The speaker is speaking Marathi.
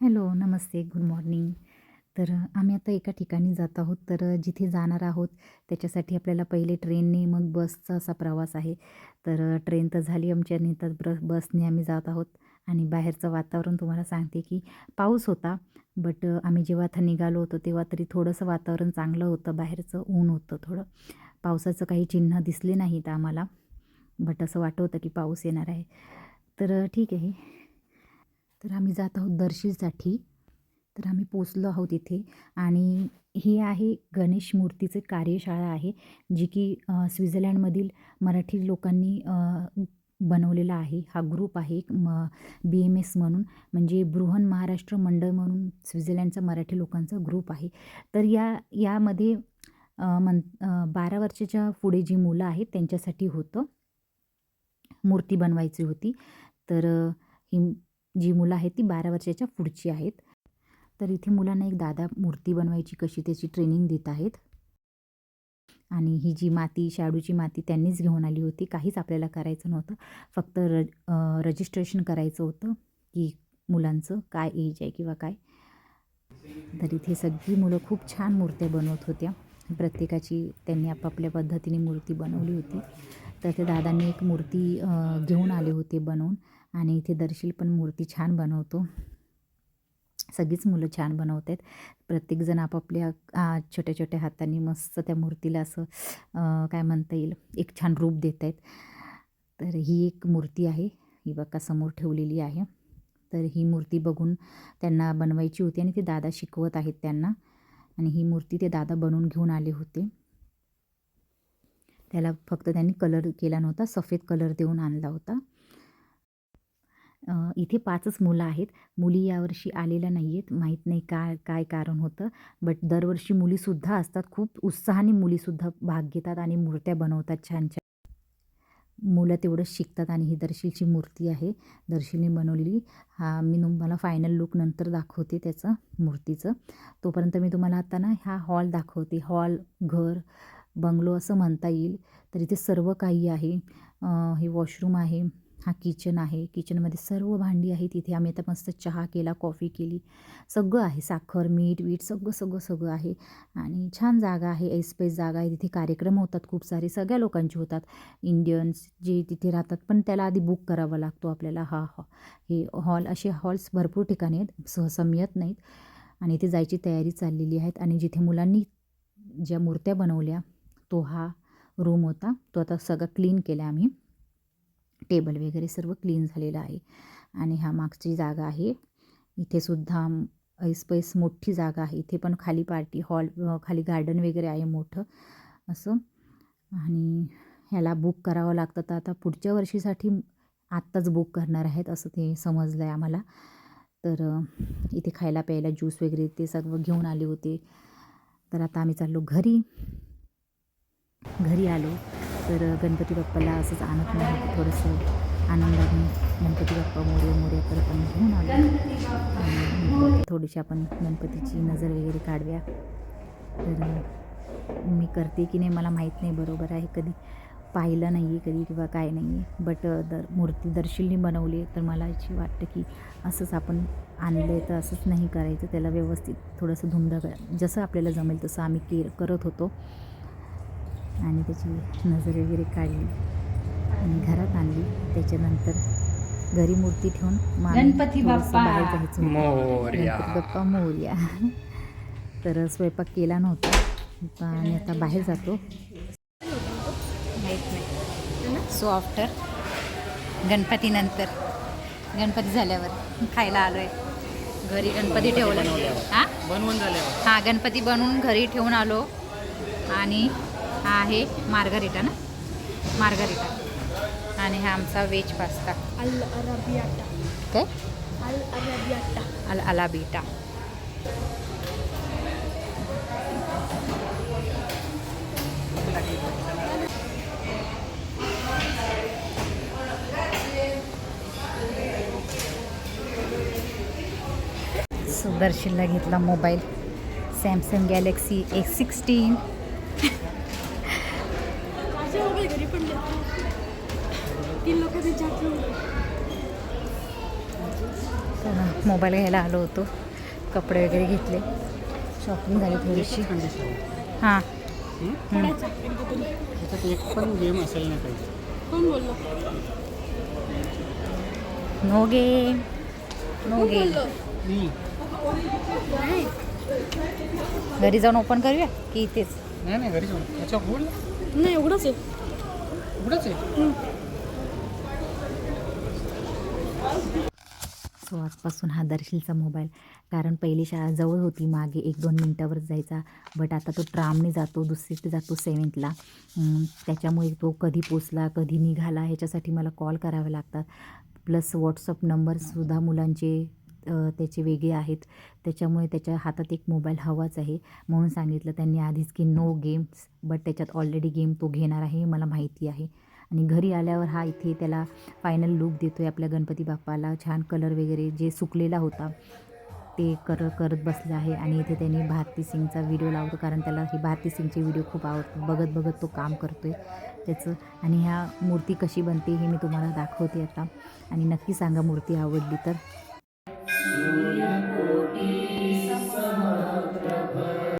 हॅलो, नमस्ते, गुड मॉर्निंग. तर आम्ही आता एका ठिकाणी जात आहोत. तर जिथे जाणार आहोत त्याच्यासाठी आपल्याला पहिले ट्रेनने मग बसचा असा प्रवास आहे. तर ट्रेन तर झाली आमच्या नेतात ब्र बसने आम्ही जात आहोत आणि बाहेरचं वातावरण तुम्हाला सांगते की पाऊस होता. बट आम्ही जेव्हा आता निघालो होतो तेव्हा तरी थोडंसं वातावरण चांगलं होतं. बाहेरचं ऊन होतं थोडं. पावसाचं काही चिन्ह दिसले नाहीत आम्हाला. बट असं वाटत होतं की पाऊस येणार आहे. तर ठीक आहे. तर आम्ही जात आहोत दर्शीसाठी. तर आम्ही पोचलो आहोत इथे आणि ही आहे गणेश मूर्तीचे कार्यशाळा आहे, जी की स्वित्झर्लंडमधील मराठी लोकांनी बनवलेला आहे. हा ग्रुप आहे एक म बी-एम-एस म्हणून म्हणजे बृहन महाराष्ट्र मंडळ म्हणून स्वित्झर्लंडचा मराठी लोकांचा ग्रुप आहे. तर या यामध्ये मन बारा वर्षाच्या पुढे जी मुलं आहेत त्यांच्यासाठी होतं. मूर्ती बनवायची होती. तर ही जी मुलं आहेत ती 12 वर्षाच्या पुढची आहेत. तर इथे मुलांना एक दादा मूर्ती बनवायची कशी त्याची ट्रेनिंग देत आहेत. आणि ही जी माती, शाडूची माती त्यांनीच घेऊन आली होती. काहीच आपल्याला करायचं नव्हतं. फक्त र रजिस्ट्रेशन करायचं होतं, की मुलांचं काय एज आहे किंवा काय. तर इथे सगळी मुलं खूप छान मूर्त्या बनवत होत्या. प्रत्येकाची त्यांनी आपापल्या पद्धतीने मूर्ती बनवली होती. तर त्या दादांनी एक मूर्ती घेऊन आले होते बनवून आणि इथे दर्शील पण मूर्ती छान बनवतो. सगळीच मुलं छान बनवत आहेत. प्रत्येकजण आपापल्या छोट्या-छोट्या हातांनी मस्त त्या मूर्तीला असं काय म्हणता येईल एक छान रूप देत आहेत. तर ही एक मूर्ती आहे. ही बघा समोर ठेवलेली आहे. तर ही मूर्ती बघून त्यांना बनवायची होती आणि ते दादा शिकवत आहेत त्यांना आणि ही मूर्ती ते दादा बनवून घेऊन आले होते. त्याला फक्त त्यांनी कलर केला नव्हता, सफेद कलर देऊन आणला होता. इथे पाचच मुलं आहेत. मुली यावर्षी आलेल्या नाही आहेत. माहीत नाही काय काय कारण होतं. बट दरवर्षी मुलीसुद्धा असतात. खूप उत्साहाने मुलीसुद्धा भाग घेतात आणि मूर्त्या बनवतात छान-छान. मुलं तेवढंच शिकतात आणि ही दर्शीलची मूर्ती आहे. दर्शीलने बनवलेली. हा मी तुम्हाला फायनल लुक नंतर दाखवते त्याचं मूर्तीचं. तोपर्यंत मी तुम्हाला आता ना हा हॉल दाखवते. हॉल, घर, बंगलो असं म्हणता येईल. तर इथे सर्व काही आहे. हे वॉशरूम आहे. हा किचन आहे. किचनमध्ये सर्व भांडी आहेत. इथे आम्ही आता मस्त चहा केला, कॉफी केली. सगळं आहे. साखर, मीठ-वीठ सगळं, सगळं, सगळं आहे आणि छान जागा आहे. ऐसपैस जागा आहे. तिथे कार्यक्रम होतात खूप सारे. सगळ्या लोकांचे होतात. इंडियन्स जे तिथे राहतात पण त्याला आधी बुक करावा लागतो आपल्याला हा हॉ हे हॉल असे हॉल्स भरपूर ठिकाणी आहेत. सहसा मिळत नाहीत आणि इथे जायची तयारी चाललेली आहेत आणि जिथे मुलांनी ज्या मूर्त्या बनवल्या तो हा रूम होता. तो आता सगळा क्लीन केला आम्ही. टेबल वगैरे सर्व क्लीन झालेलं आहे आणि हा मागची जागा आहे. इथे सुद्धा ऐसपैस मोठी जागा आहे. इथे पण खाली पार्टी हॉल खाली गार्डन वगैरे आहे मोठं असं आणि ह्याला बुक करावं लागतं. तर आता पुढच्या वर्षीसाठी आत्ताच बुक करणार आहेत असं ते समजलं आहे आम्हाला. तर इथे खायला प्यायला ज्यूस वगैरे ते सर्व घेऊन आले होते. तर आता आम्ही चाललो घरी. घरी आलो तर गणपती बाप्पाला असंच आणत नाही थोडंसं आनंदाने गणपती बाप्पा मोर्या मोर्या करत आम्ही घेऊन आलो थोडीशी आपण गणपतीची नजर वगैरे काढूया. तर मी करते की नाही मला माहीत नाही बरोबर आहे. कधी पाहिलं नाही आहे कधी किंवा काय नाही आहे. बट दर मूर्ती दर्शीलने बनवली आहे तर मला अशी वाटतं की असंच आपण आणलं आहे तर असंच नाही करायचं. त्याला व्यवस्थित थोडंसं धुमधाम जसं आपल्याला जमेल तसं आम्ही केर करत होतो. आणि त्याची नजर वगैरे काढली आणि घरात आणली. त्याच्यानंतर घरी मूर्ती ठेवून गणपती बाप्पा बाहेर जायचं. मोरया. गणपती बाप्पा मोरया. तर स्वयंपाक केला नव्हता. आता आम्ही आता बाहेर जातो. माहीत नाही. सो आफ्टर गणपतीनंतर गणपती झाल्यावर खायला आलो आहे. घरी गणपती ठेवला हां बनवून झाल्यावर हां गणपती बनवून घरी ठेवून आलो आणि हा आहे मार्गारिटा ना? मार्गारिटा. आणि हा आमचा व्हेज पास्ता. अल अरबियाटा काय? अल अरबियाटा अल अलाबिटा सुदर्शनला घेतला mobile. Samsung Galaxy S sixteen. पण तीन लोक तर मोबाईल घ्यायला आलो होतो. कपडे वगैरे घेतले. शॉपिंग झाली थोडीशी. हां. एक पण गेम असेल नाही पाहिजे कोण बोललो? नो गेम नो गेम घरी जाऊन ओपन करूया की इथेच? नाही नाही घरी जाऊन. त्याच्या बोल नाही एवढंच आहे. उघडच आहे. सो आजपासून हा दर्शीलचा मोबाईल कारण पहिली शाळा जवळ होती मागे एक दोन मिनटावर जायचा. बट आता तो ट्रामने जातो दुसरीकडे जातो सेवन्थला त्याच्यामुळे तो कधी पोचला कधी निघाला ह्याच्यासाठी मला कॉल करावे लागतात. प्लस व्हॉट्सअप नंबरसुद्धा मुलांचे त्याचे वेगळे आहेत. त्याच्यामुळे त्याच्या हातात एक मोबाईल हवाच आहे. म्हणून सांगितलं त्यांनी आधीच की नो गेम्स बट त्याच्यात ऑलरेडी गेम तो घेणार आहे हे मला माहिती आहे. आणि घरी आल्यावर हा इथे त्याला फायनल लूक देतो आहे आपल्या गणपती बाप्पाला. छान कलर वगैरे जे सुकलेला होता ते कर करत बसले आहे. आणि इथे त्यांनी भारती सिंगचा व्हिडिओ लावतो कारण त्याला ही भारती सिंगचे व्हिडिओ खूप आवडतो बघत बघत तो काम करतो आहे त्याचं. आणि ह्या मूर्ती कशी बनते हे मी तुम्हाला दाखवते आता. आणि नक्की सांगा मूर्ती आवडली तर. Hallelujah.